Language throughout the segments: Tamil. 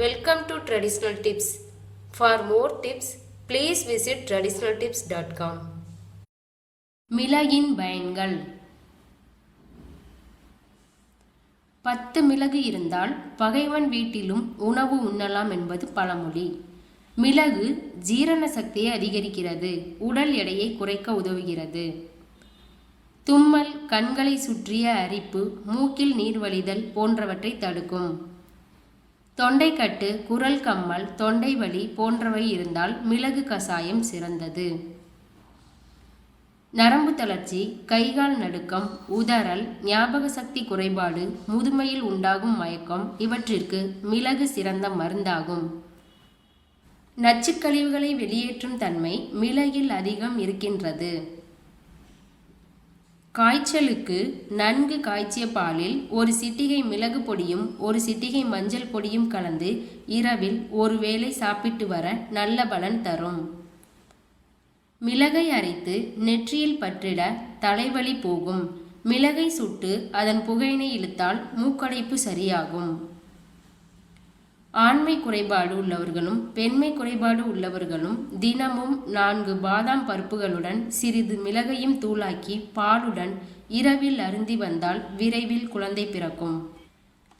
Welcome to traditional tips for more tips please visit traditional tips dot com மிளகின் பயன்கள். பத்து மிளகு இருந்தால் பகைவன் வீட்டிலும் உணவு உண்ணலாம் என்பது பழமொழி. மிளகு ஜீரண சக்தியை அதிகரிக்கிறது உடல் எடையை குறைக்க உதவுகிறது. தும்மல் கண்களை சுற்றிய அரிப்பு மூக்கில் நீர் வழிதல் போன்றவற்றை தடுக்கும். தொண்டைக்கட்டு குரல் கம்மல் தொண்டை வலி போன்றவை இருந்தால் மிளகு கசாயம் சிறந்தது. நரம்பு தளர்ச்சி கைகால் நடுக்கம் உதறல் ஞாபக சக்தி குறைபாடு முதுமையில் உண்டாகும் மயக்கம் இவற்றிற்கு மிளகு சிறந்த மருந்தாகும். நச்சுக்கழிவுகளை வெளியேற்றும் தன்மை மிளகில் அதிகம் இருக்கின்றது. காய்ச்சலுக்கு நன்கு காய்ச்சிய பாலில் ஒரு சிட்டிகை மிளகு பொடியும் ஒரு சிட்டிகை மஞ்சள் பொடியும் கலந்து இரவில் ஒருவேளை சாப்பிட்டு வர நல்ல பலன் தரும். மிளகை அரைத்து நெற்றியில் பற்றிட தலைவலி போகும். மிளகை சுட்டு அதன் புகையினை இழுத்தால் மூக்கடைப்பு சரியாகும். ஆண்மை குறைபாடு உள்ளவர்களும் பெண்மை குறைபாடு உள்ளவர்களும் தினமும் நான்கு பாதாம் பருப்புகளுடன் சிறிது மிளகையும் தூளாக்கி பாலுடன் இரவில் அருந்தி வந்தால் விரைவில் குழந்தை பிறக்கும்.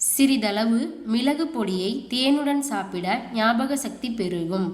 சிறிதளவு மிளகு பொடியை தேனுடன் சாப்பிட ஞாபக சக்தி பெருகும்.